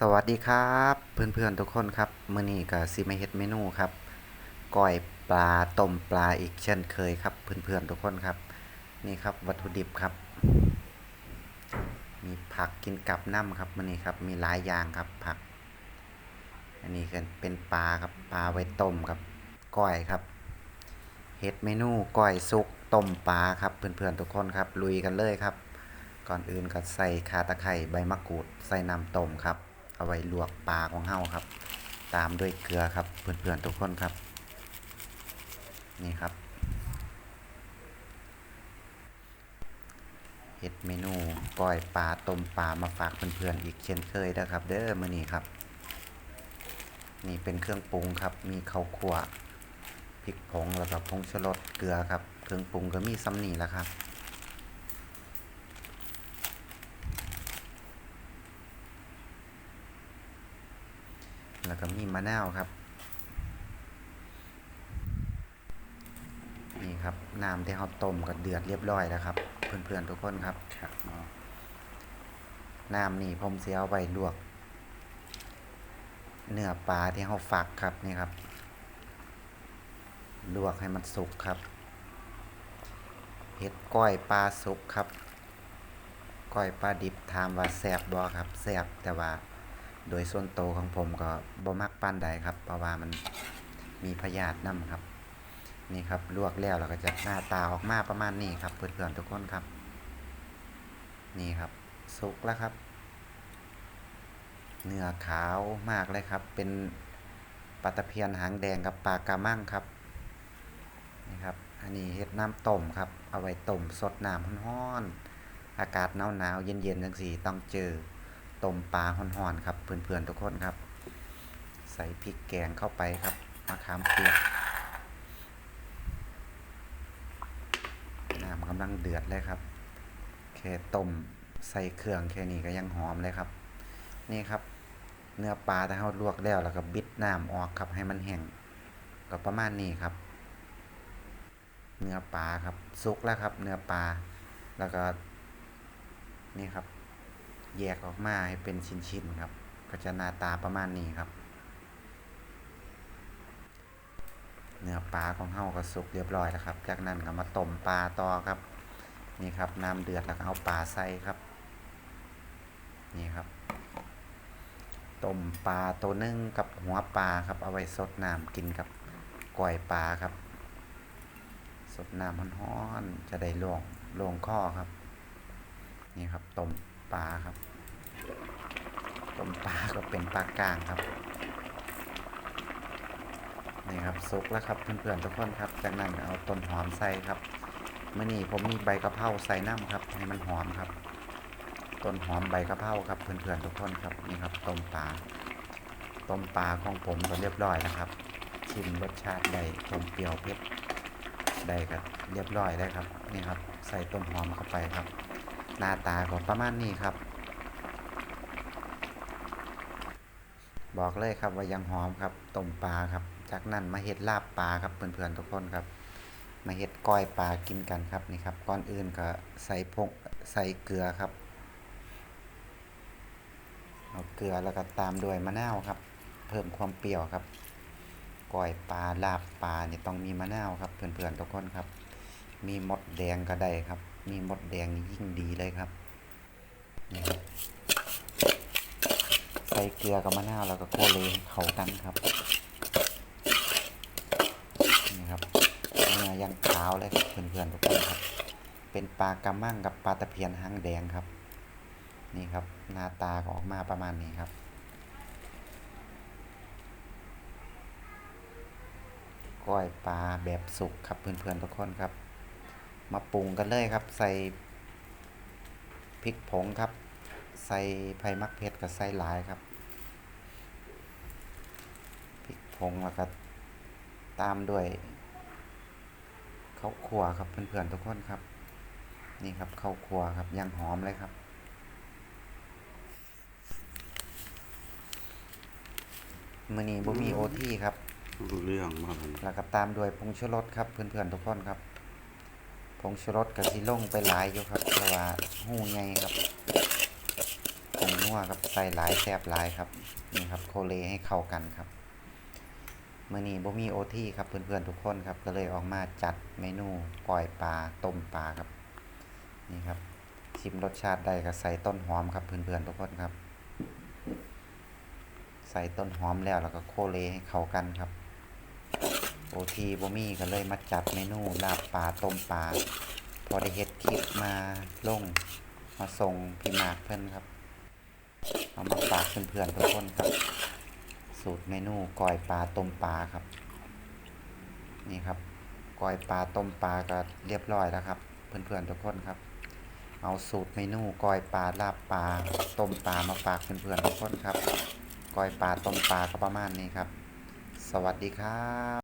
สวัสดีครับเพื่อนๆทุกคนครับมื้อนี้ก็สิมาเฮ็ดเมนูครับก้อยปลาต้มปลาอีกเช่นเคยครับเพื่อนๆทุกคนครับ นี่ครับวัตถุดิบครับ มีผักกินกับน้ำครับมื้อนี้ครับมีหลายอย่างครับผัก อันนี้ก็เป็นปลาครับปลาไว้ต้มครับก้อยครับเฮ็ดเมนูก้อยสุกต้มปลาครับเพื่อนๆทุกคนครับลุยกันเลยครับ ก่อนอื่นก็ใส่ข่าตะไคร้ใบมะกรูดใส่น้ำต้มครับ เอาไว้ลวกปลาของเฮาครับ ตามด้วยเกลือครับเพื่อนๆทุกคนครับ นี่ครับเฮ็ดเมนูก้อยปลาต้มปลามาฝากเพื่อนๆอีกเช่นเคยนะครับ เด้อมื้อนี้ครับ นี่เป็นเครื่องปรุงครับ มีข้าวคั่วพริกผงแล้วก็ผงชูรสเกลือครับ เครื่องปรุงก็มีซ้ำนี่แล้วครับ แล้วก็มีมะนาวครับ นี่ครับน้ำที่เราต้มก็เดือดเรียบร้อยแล้วครับ เพื่อนๆทุกคนครับครับน้ำนี่ผมเสียเอาไว้ลวก เนื้อปลาที่เราฝักครับนี่ครับ ลวกให้มันสุกครับเห็ดก้อยปลาสุกครับ ก้อยปลาดิบถามว่าแซ่บบ่ครับแซ่บแต่ว่า โดยส่วนโตวของผมก็บ่มักปานใดครับ เพราะว่ามันมีพยาธินํครับ นี่ครับลวกแล้วเราก็จะหน้าตาออกมาประมาณนี้ครับเพื่อนๆทุกคนครับ นี่ครับสุกแล้วครับ เนื้อขาวมากเลยครับ เป็นปลาตะเพียนหางแดงกับปลากามั่งครับนี่ครับ อันนี้เฮ็ดน้ำต้มครับ เอาไว้ต้มสดน้ำร้อนๆอากาศหนาวๆเย็นๆจังซี่ต้องเจอ ต้มปลาห่อนๆครับเพื่อนๆทุกคนครับ ใส่พริกแกงเข้าไปครับมะขามเปียกน้ำกำลังเดือดเลยครับแค่ต้มใส่เครื่องแค่นี้ก็ยังหอมเลยครับ นี่ครับ เนื้อปลาถ้าเราลวกแล้วแล้วก็บิดน้ำออกครับให้มันแห้งก็ประมาณนี้ครับ เนื้อปลาครับสุกแล้วครับ เนื้อปลาแล้วก็นี่ครับ แยกออกมาให้เป็นชิ้นๆครับ ก็จะหน้าตาประมาณนี้ครับ เนื้อปลาของเฮาก็สุกเรียบร้อยแล้วครับ จากนั้นก็มาต้มปลาต่อครับ นี่ครับน้ำเดือดแล้วก็เอาปลาใส่ครับ นี่ครับต้มปลาตัวนึงกับหัวปลาครับ เอาไว้สดน้ำกินกับก้อยปลาครับ สดน้ำร้อนๆจะได้ลงล่งคอครับ นี่ครับต้ม ปลาครับ ต้มปลาก็เป็นปลากลางครับ นี่ครับสุกแล้วครับเพื่อนๆทุกคนครับ จากนั้นเอาต้นหอมใส่ครับเมื่อนี้ผมมีใบกะเพราใส่น้ำครับ ให้มันหอมครับ ต้นหอมใบกะเพราครับเพื่อนๆทุกคนครับนี่ครับต้มปลาต้มปลาของผมก็เรียบร้อยแล้วครับ ชิมรสชาติได้ต้มเปรี้ยวเผ็ดได้ก็เรียบร้อยได้ครับนี่ครับ ใส่ต้นหอมเข้าไปครับ หน้าตาก็ประมาณนี้ครับ บอกเลยครับว่ายังหอมครับต้มปลาครับ จากนั้นมาเฮ็ดลาบปลาครับเพื่อนๆทุกคนครับ มาเฮ็ดก้อยปลากินกันครับนี่ครับก่อนอื่นก็ใส่พงใส่เกลือครับเอาเกลือแล้วก็ตามด้วยมะนาวครับ เพิ่มความเปรี้ยวครับก้อยปลาลาบปลาเนี่ต้องมีมะนาวครับเพื่อนๆทุกคนครับ มีมดแดงก็ได้ครับ มีมดแดงยิ่งดีเลยครับ ใส่เกลือกับมะนาวแล้วก็โคเลให้เข้ากันครับนี่ครับเนื้อยังขาวเลยเพื่อนๆทุกคนครับ เป็นปลากระมังกับปลาตะเพียนหางแดงครับ นี่ครับหน้าตาก็ออกมาประมาณนี้ครับก้อยปลาแบบสุกครับเพื่อนๆทุกคนครับ มาปรุงกันเลยครับ ใส่พริกผงครับ ใส่ไผ่มักเพชรกับใส่หลายครับพริกผงแล้วก็ตามด้วยข้าวคั่วครับเพื่อนๆทุกคนครับ นี่ครับข้าวคั่วครับยังหอมเลยครับ มือนี้บ่มีโอทีครับรู้เรื่องมากเลยแล้วก็ตามด้วยผงชูรสครับเพื่อนๆทุกคนครับผ งชูรสกับสิลงไปหลายอยู่ครับเพราะว่าหูใหญ่ครับผงนัวครับใส่หลายแซบหลายครับนี่ครับโคเลให้เข้ากันครับเมื้อนี้บ่มีโอทีครับเพื่อนๆทุกคนครับก็เลยออกมาจัดเมนูก้อยปลาต้มปลาครับนี่ครับชิมรสชาติได้ก็ใส่ต้นหอมครับเพื่อนๆทุกคนครับ ใส่ต้นหอมแล้วแล้วก็โคเลให้เข้ากันครับ โอทีบ่มีก็เลยมาจัดเมนูลาบปลาต้มปลาพอได้เฮ็ดคลิปมาลงมาส่งพี่มากเพิ่อนครับ เอามาฝากเพื่อนๆทุกคนครับ สูตรเมนูก้อยปลาต้มปลาครับ นี่ครับก้อยปลาต้มปลาก็เรียบร้อยแล้วครับ เพื่อนๆทุกคนครับ เอาสูตรเมนูก้อยปลาลาบปลาต้มปลามาฝากเพื่อนๆทุกคนครับก้อยปลาต้มปลาก็ประมาณนี้ครับ สวัสดีครับ